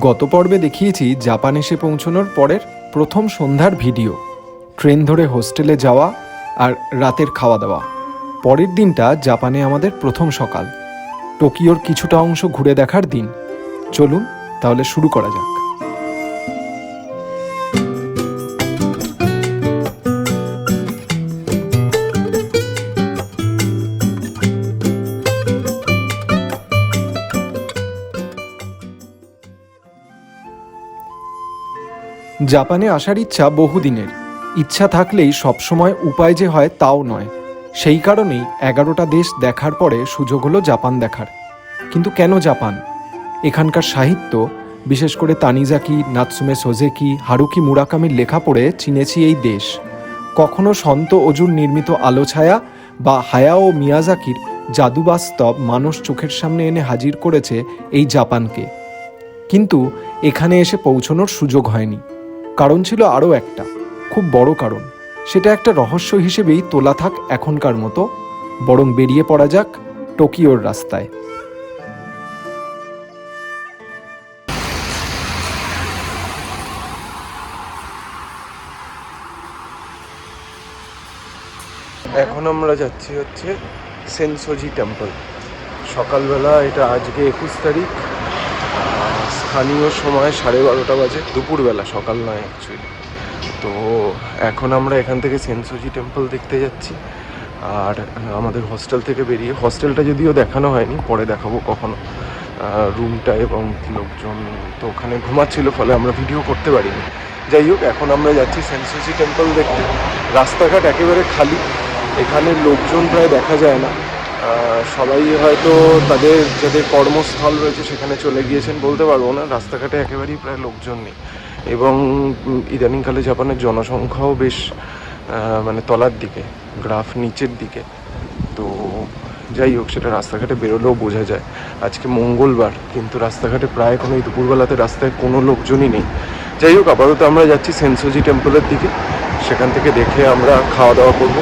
গত পর্বে দেখিয়েছি জাপান এসে পৌঁছানোর পরের প্রথম সন্ধ্যার ভিডিও, ট্রেন ধরে হোস্টেলে যাওয়া আর রাতের খাওয়া দাওয়া। পরের দিনটা জাপানে আমাদের প্রথম সকাল। টোকিওর কিছুটা অংশ ঘুরে দেখার দিন। চলুন তাহলে শুরু করা যাক। জাপানে আসার ইচ্ছা বহুদিনের। ইচ্ছা থাকলেই সবসময় উপায় যে হয় তাও নয়। সেই কারণেই এগারোটা দেশ দেখার পরে সুযোগ হলো জাপান দেখার। কিন্তু কেন জাপান? এখানকার সাহিত্য, বিশেষ করে তানিজাকি নাতসুমে সোজেকি, হারুকি মুরাকামির লেখা পড়ে চিনেছি এই দেশ। কখনো সন্ত অজুর নির্মিত আলো ছায়া বা হায়াও মিয়াজাকির জাদুবাস্তব মানুষ চোখের সামনে এনে হাজির করেছে এই জাপানকে। কিন্তু এখানে এসে পৌঁছানোর সুযোগ হয়নি। কারণ ছিল আরও একটা, খুব বড় কারণ। সেটা একটা রহস্য হিসেবেই তোলা থাক এখনকার মতো, বরং বেরিয়ে পড়া যাক টোকিওর রাস্তায়। এখন আমরা যাচ্ছি হচ্ছে সেনসোজি টেম্পল। সকালবেলা, এটা আজকে একুশ তারিখ। স্থানীয় সময় সাড়ে বারোটা বাজে, দুপুরবেলা, সকাল নয় অ্যাকচুয়ালি তো এখন আমরা এখান থেকে সেনসোজি টেম্পল দেখতে যাচ্ছি। আর আমাদের হস্টেল থেকে বেরিয়ে হস্টেলটা যদিও দেখানো হয়নি, পরে দেখাবো কখনো। রুমটা এবং লোকজন তো ওখানে ঘুমাচ্ছিল, ফলে আমরা ভিডিও করতে পারিনি। যাই হোক, এখন আমরা যাচ্ছি সেনসোজি টেম্পল দেখতে। রাস্তাঘাট একেবারে খালি। এখানে লোকজন প্রায় দেখা যায় না। সবাই হয়তো তাদের যাদের কর্মস্থল রয়েছে সেখানে চলে গিয়েছেন বলতে পারব না। রাস্তাঘাটে একেবারেই প্রায় লোকজন নেই। এবং ইদানিংকালে জাপানের জনসংখ্যাও বেশ মানে তলার দিকে, গ্রাফ নিচের দিকে। তো যাই হোক, সেটা রাস্তাঘাটে বেরোলেও বোঝা যায়। আজকে মঙ্গলবার, কিন্তু রাস্তাঘাটে প্রায় কোনো দুপুরবেলাতে রাস্তায় কোনো লোকজনই নেই। যাই হোক, আপাতত আমরা যাচ্ছি সেন্সোজি টেম্পলের দিকে। সেখান থেকে দেখে আমরা খাওয়া দাওয়া করব।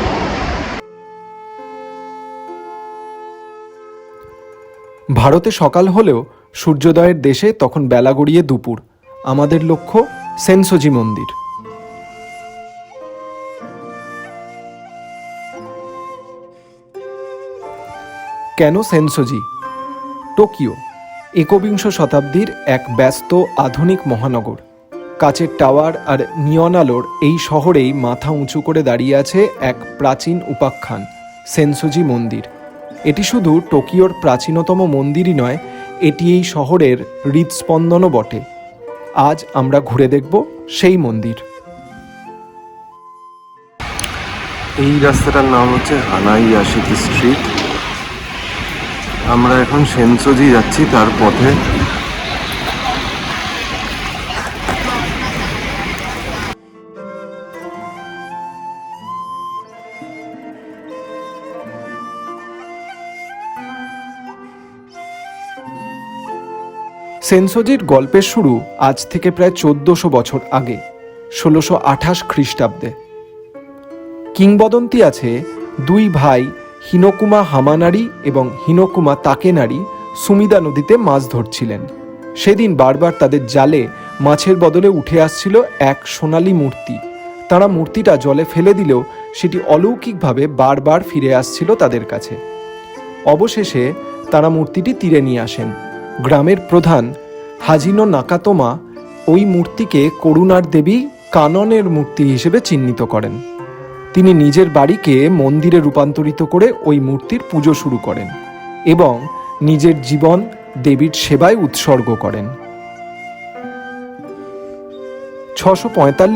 ভারতে সকাল হলেও সূর্যোদয়ের দেশে তখন বেলা গড়িয়ে দুপুর। আমাদের লক্ষ্য সেনসোজি মন্দির। কেন সেনসোজি? টোকিও, একবিংশ শতাব্দীর এক ব্যস্ত, আধুনিক মহানগর। কাচের টাওয়ার আর নিয়ন আলোর এই শহরেই মাথা উঁচু করে দাঁড়িয়ে আছে এক প্রাচীন উপাখ্যান, সেনসোজি মন্দির। এটি শুধু টোকিওর প্রাচীনতম মন্দিরই নয়, এটি এই শহরের হৃদস্পন্দনও বটে। আজ আমরা ঘুরে দেখব সেই মন্দির। এই রাস্তাটার নাম হচ্ছে হানাই আশিকি স্ট্রিট। আমরা এখন সেনসোজি যাচ্ছি, তার পথে সেনসোজির গল্পের শুরু আজ থেকে প্রায় চোদ্দশো বছর আগে, ষোলোশো আঠাশ খ্রিস্টাব্দে। কিংবদন্তি আছে দুই ভাই হিনোকুমা হামানারি এবং হিনোকুমা তাকেনারি সুমিদা নদীতে মাছ ধরছিলেন। সেদিন বারবার তাদের জালে মাছের বদলে উঠে আসছিল এক সোনালী মূর্তি। তারা মূর্তিটা জলে ফেলে দিলেও সেটি অলৌকিকভাবে বারবার ফিরে আসছিল তাদের কাছে। অবশেষে তারা মূর্তিটি তীরে নিয়ে আসেন। গ্রামের প্রধান হাজিনো নাকাতোমা ওই মূর্তিকে করুণার দেবী কাননের মূর্তি হিসেবে চিহ্নিত করেন। তিনি নিজের বাড়িকে মন্দিরে রূপান্তরিত করে ওই মূর্তির পুজো শুরু করেন এবং নিজের জীবন দেবীর সেবায় উৎসর্গ করেন। ছশো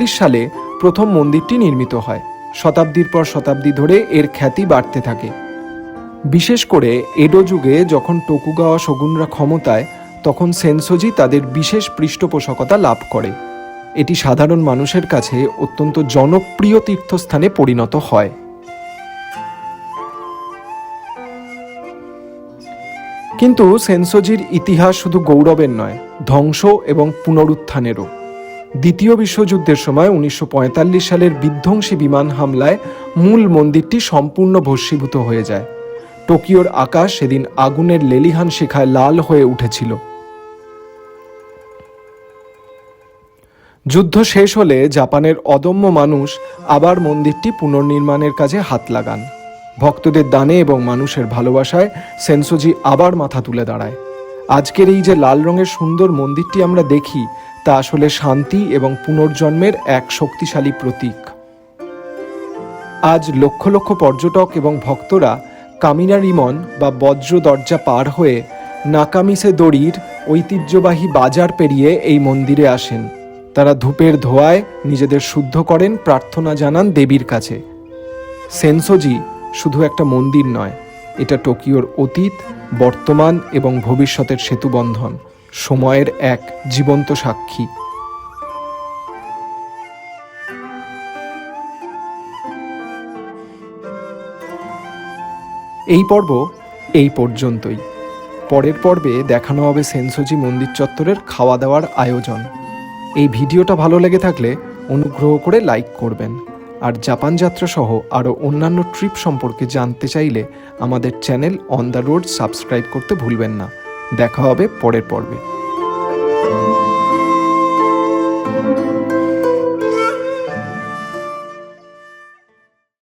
সালে প্রথম মন্দিরটি নির্মিত হয়। শতাব্দীর পর শতাব্দী ধরে এর খ্যাতি বাড়তে থাকে। বিশেষ করে এডো যুগে যখন টোকুগাওয়া শগুনরা ক্ষমতায় তখন সেনসোজি তাদের বিশেষ পৃষ্ঠপোষকতা লাভ করে। এটি সাধারণ মানুষের কাছে অত্যন্ত জনপ্রিয় তীর্থস্থানে পরিণত হয়। কিন্তু সেনসোজির ইতিহাস শুধু গৌরবের নয়, ধ্বংস এবং পুনরুত্থানেরও। দ্বিতীয় বিশ্বযুদ্ধের সময় উনিশশো পঁয়তাল্লিশ সালের বিধ্বংসী বিমান হামলায় মূল মন্দিরটি সম্পূর্ণ ভস্মীভূত হয়ে যায়। টোকিওর আকাশ সেদিন আগুনের লেলিহান শিখায় লাল হয়ে উঠেছিল। যুদ্ধ শেষ হলে জাপানের অদম্য মানুষ আবার মন্দিরটি পুনর্নির্মাণের কাজে হাত লাগান। ভক্তদের দানে এবং মানুষের ভালোবাসায় সেন্সোজি আবার মাথা তুলে দাঁড়ায়। আজকের এই যে লাল রঙের সুন্দর মন্দিরটি আমরা দেখি, তা আসলে শান্তি এবং পুনর্জন্মের এক শক্তিশালী প্রতীক। আজ লক্ষ লক্ষ পর্যটক এবং ভক্তরা কামিনা রিমন বা বজ্র দরজা পার হয়ে নাকামিসে দড়ির ঐতিহ্যবাহী বাজার পেরিয়ে এই মন্দিরে আসেন। তারা ধূপের ধোয়ায় নিজেদের শুদ্ধ করেন, প্রার্থনা জানান দেবীর কাছে। সেন্সোজি শুধু একটা মন্দির নয়, এটা টোকিওর অতীত, বর্তমান এবং ভবিষ্যতের সেতুবন্ধন, সময়ের এক জীবন্ত সাক্ষী। এই পর্ব এই পর্যন্তই। পরের পর্বে দেখানো হবে সেন্সোজি মন্দির চত্বরের খাওয়া দাওয়ার আয়োজন। এই ভিডিওটা ভালো লেগে থাকলে অনুগ্রহ করে লাইক করবেন। আর জাপান যাত্রা সহ আরও অন্যান্য ট্রিপ সম্পর্কে জানতে চাইলে আমাদের channel on the road subscribe করতে ভুলবেন না। দেখা হবে পরের পর্বে।